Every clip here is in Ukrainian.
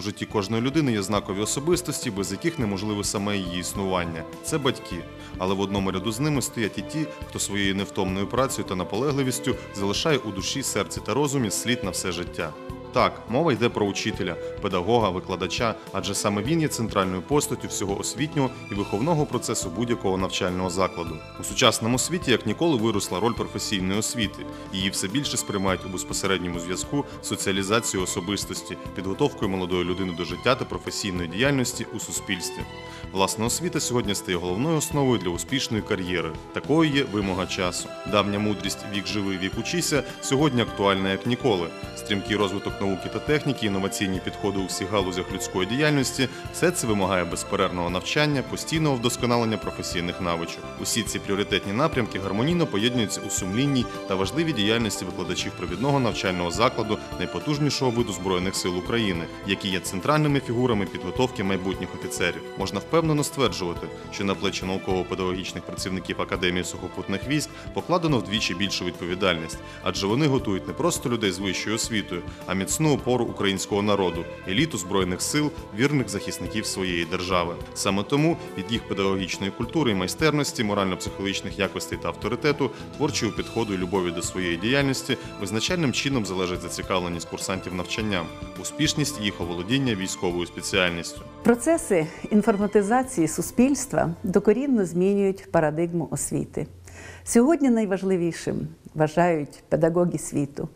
У житті кожної людини є знакові особистості, без яких неможливе саме її існування. Це батьки. Але в одному ряду з ними стоять і ті, хто своєю невтомною працею та наполегливістю залишає у душі, серці та розумі слід на все життя. Так, мова йде про учителя, педагога, викладача, адже саме він є центральною постаттю всього освітнього і виховного процесу будь-якого навчального закладу. У сучасному світі як ніколи виросла роль професійної освіти. Її все більше сприймають у безпосередньому зв'язку з соціалізацією особистості, підготовкою молодої людини до життя та професійної діяльності у суспільстві. Власне, освіта сьогодні стає головною основою для успішної кар'єри. Такою є вимога часу. Давня мудрість вік живий, вік учися сьогодні актуальна як ніколи. Стрімкий розвиток науки та техніки, інноваційні підходи у всіх галузях людської діяльності все це вимагає безперервного навчання, постійного вдосконалення професійних навичок. Усі ці пріоритетні напрямки гармонійно поєднуються у сумлінній та важливій діяльності викладачів провідного навчального закладу найпотужнішого виду збройних сил України, які є центральними фігурами підготовки майбутніх офіцерів. Можна впевнено стверджувати, що на плечі науково-педагогічних працівників Академії сухопутних військ покладено вдвічі більшу відповідальність, адже вони готують не просто людей з вищою освітою, а міцну опору українського народу, еліту збройних сил, вірних захисників своєї держави. Саме тому від їх педагогічної культури і майстерності, морально-психологічних якостей та авторитету, творчого підходу і любові до своєї діяльності визначальним чином залежить зацікавленість курсантів навчанням, успішність їх оволодіння військовою спеціальністю. Процеси інформатизації суспільства докорінно змінюють парадигму освіти. Сьогодні найважливішим вважають педагоги світу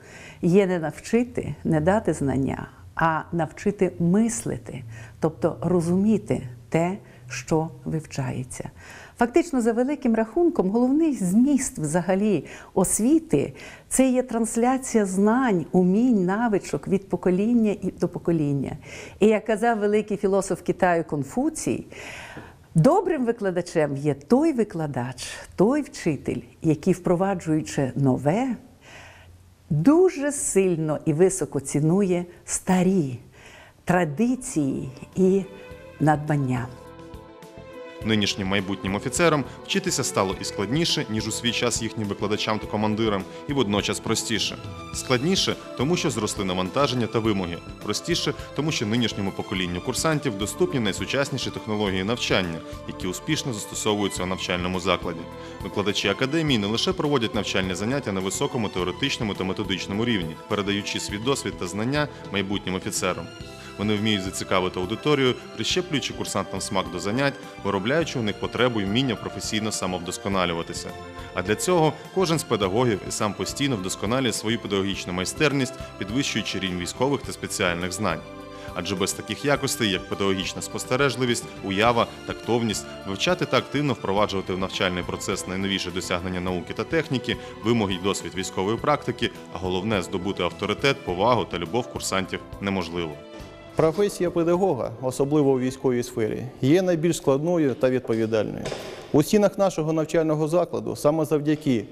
є не навчити, не дати знання, а навчити мислити, тобто розуміти те, що вивчається. Фактично, за великим рахунком, головний зміст взагалі освіти це є трансляція знань, умінь, навичок від покоління до покоління. І як казав великий філософ Китаю Конфуцій, добрим викладачем є той викладач, той вчитель, який, впроваджуючи нове, дуже сильно і високо цінує старі традиції і надбання. Нинішнім майбутнім офіцерам вчитися стало і складніше, ніж у свій час їхнім викладачам та командирам, і водночас простіше. Складніше, тому що зросли навантаження та вимоги. Простіше, тому що нинішньому поколінню курсантів доступні найсучасніші технології навчання, які успішно застосовуються у навчальному закладі. Викладачі академії не лише проводять навчальні заняття на високому теоретичному та методичному рівні, передаючи свій досвід та знання майбутнім офіцерам. Вони вміють зацікавити аудиторію, прищеплюючи курсантам смак до занять, виробляючи у них потребу і вміння професійно самовдосконалюватися. А для цього кожен з педагогів і сам постійно вдосконалює свою педагогічну майстерність, підвищуючи рівень військових та спеціальних знань. Адже без таких якостей, як педагогічна спостережливість, уява, тактовність, вивчати та активно впроваджувати в навчальний процес найновіші досягнення науки та техніки, вимоги й досвід військової практики, а головне здобути авторитет, повагу та любов курсантів неможливо. Професія педагога, особливо у військовій сфері, є найбільш складною та відповідальною. У стінах нашого навчального закладу саме завдяки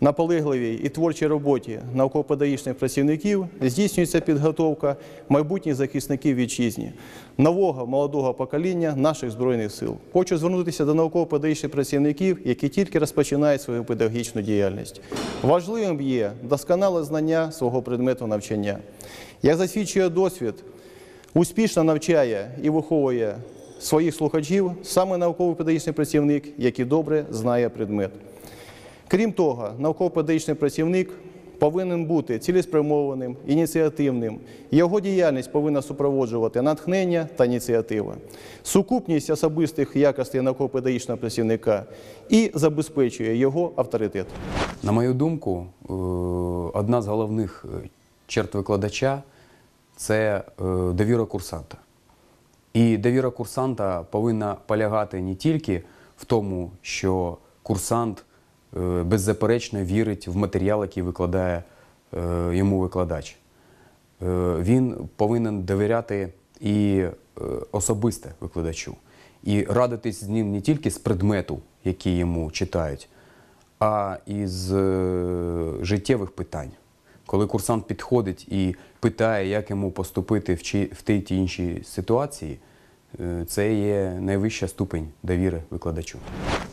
наполегливій і творчій роботі науково-педагогічних працівників здійснюється підготовка майбутніх захисників вітчизні, нового молодого покоління наших збройних сил. Хочу звернутися до науково-педагогічних працівників, які тільки розпочинають свою педагогічну діяльність. Важливим є досконале знання свого предмету навчання. Як засвідчує досвід, успішно навчає і виховує своїх слухачів саме науково-педагогічний працівник, який добре знає предмет. Крім того, науково-педагогічний працівник повинен бути цілеспрямованим, ініціативним. Його діяльність повинна супроводжувати натхнення та ініціатива, сукупність особистих якостей науково-педагогічного працівника і забезпечує його авторитет. На мою думку, е, одна з головних е, черт викладача це е, довіра курсанта. І довіра курсанта повинна полягати не тільки в тому, що курсант е, беззаперечно вірить в матеріал, який викладає е, йому викладач. Він повинен довіряти і особисте викладачу, і радитись з ним не тільки з предмету, який йому читають, а із е, життєвих питань. Коли курсант підходить і питає, як йому поступити в, чи, в тій чи іншій ситуації, е, це є найвища ступень довіри викладачу.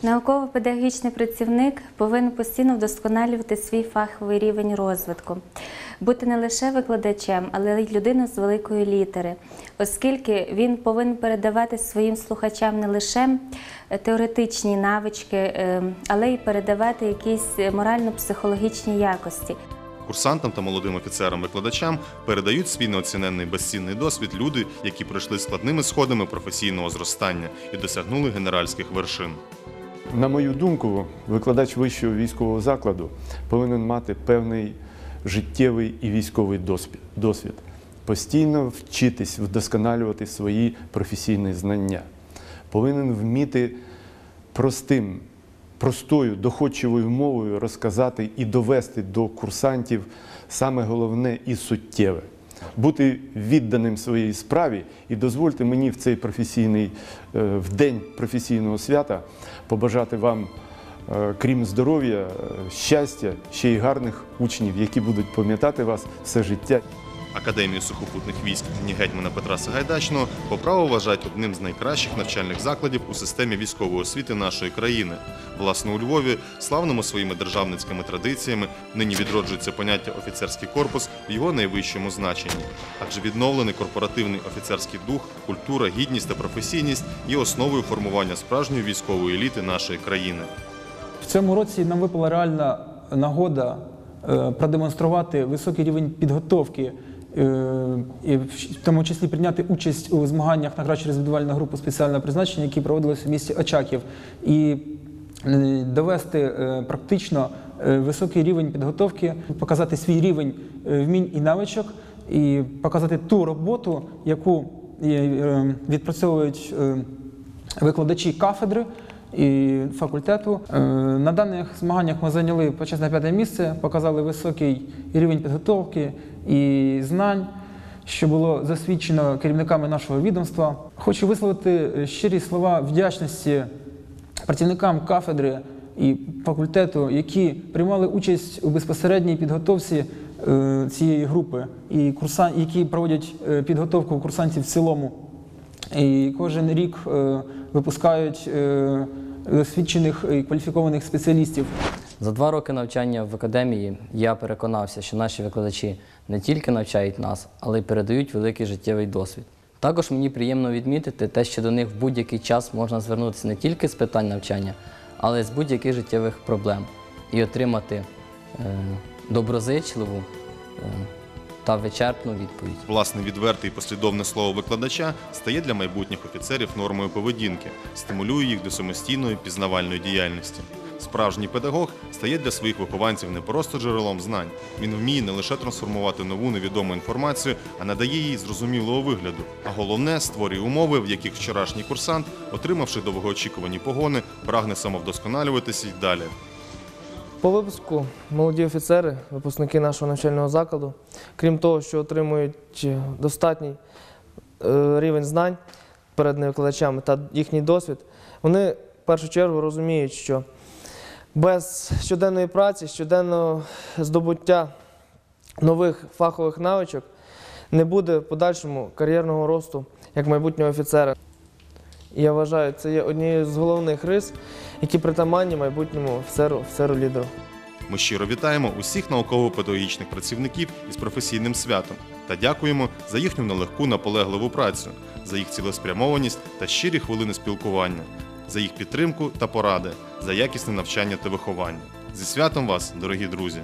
Науково-педагогічний працівник повинен постійно вдосконалювати свій фаховий рівень розвитку. бути не лише викладачем, але й людиною з великої літери, оскільки він повинен передавати своїм слухачам не лише е, теоретичні навички, е, але й передавати якісь морально-психологічні якості. Курсантам та молодим офіцерам-викладачам передають свій неоціненний безцінний досвід люди, які пройшли складними сходами професійного зростання і досягнули генеральських вершин. На мою думку, викладач вищого військового закладу повинен мати певний життєвий і військовий досвід. Постійно вчитись, вдосконалювати свої професійні знання. Повинен вміти простим, простою, доходчивою мовою розказати і довести до курсантів саме головне і суттєве. Бути відданим своїй справі і дозвольте мені в цей професійний е, в день професійного свята побажати вам, е, крім здоров'я, е, щастя, ще й гарних учнів, які будуть пам'ятати вас все життя. Академію сухопутних військ імені гетьмана Петра Сагайдачного по праву вважають одним з найкращих навчальних закладів у системі військової освіти нашої країни. Власне, у Львові, славному своїми державницькими традиціями, нині відроджується поняття офіцерський корпус в його найвищому значенні. Адже відновлений корпоративний офіцерський дух, культура, гідність та професійність є основою формування справжньої військової еліти нашої країни. В цьому році нам випала реальна нагода е, продемонструвати високий рівень підготовки, і в тому числі прийняти участь у змаганнях на кращу розвідувальну групу спеціального призначення, які проводилися в місті Очаків, і е, довести е, практично е, високий рівень підготовки, показати свій рівень е, вмінь і навичок, і показати ту роботу, яку е, е, відпрацьовують. е, викладачі кафедри і факультету. Е, На даних змаганнях ми зайняли почесне п'яте місце, показали високий рівень підготовки і знань, що було засвідчено керівниками нашого відомства. Хочу висловити щирі слова вдячності працівникам кафедри і факультету, які приймали участь у безпосередній підготовці е, цієї групи, і які проводять е, підготовку курсантів в цілому. І кожен рік е, випускають е, досвідчених і кваліфікованих спеціалістів. За два роки навчання в академії я переконався, що наші викладачі не тільки навчають нас, але й передають великий життєвий досвід. Також мені приємно відмітити те, що до них в будь-який час можна звернутися не тільки з питань навчання, але й з будь-яких життєвих проблем і отримати е, доброзичливу е, та вичерпну відповідь. Власне, відверте і послідовне слово викладача стає для майбутніх офіцерів нормою поведінки, стимулює їх до самостійної пізнавальної діяльності. Справжній педагог стає для своїх вихованців не просто джерелом знань. Він вміє не лише трансформувати нову невідому інформацію, а надає їй зрозумілого вигляду. А головне створює умови, в яких вчорашній курсант, отримавши довгоочікувані погони, прагне самовдосконалюватися й далі. По випуску молоді офіцери, випускники нашого навчального закладу, крім того, що отримують достатній е, рівень знань перед викладачами та їхній досвід, вони в першу чергу розуміють, що без щоденної праці, щоденного здобуття нових фахових навичок не буде подальшому кар'єрного росту як майбутнього офіцера. Я вважаю, це є однією з головних рис, які притаманні майбутньому офіцеру, офіцеру-лідеру. Ми щиро вітаємо усіх науково-педагогічних працівників із професійним святом та дякуємо за їхню нелегку наполегливу працю, за їх цілеспрямованість та щирі хвилини спілкування, за їх підтримку та поради, за якісне навчання та виховання. Зі святом вас, дорогі друзі!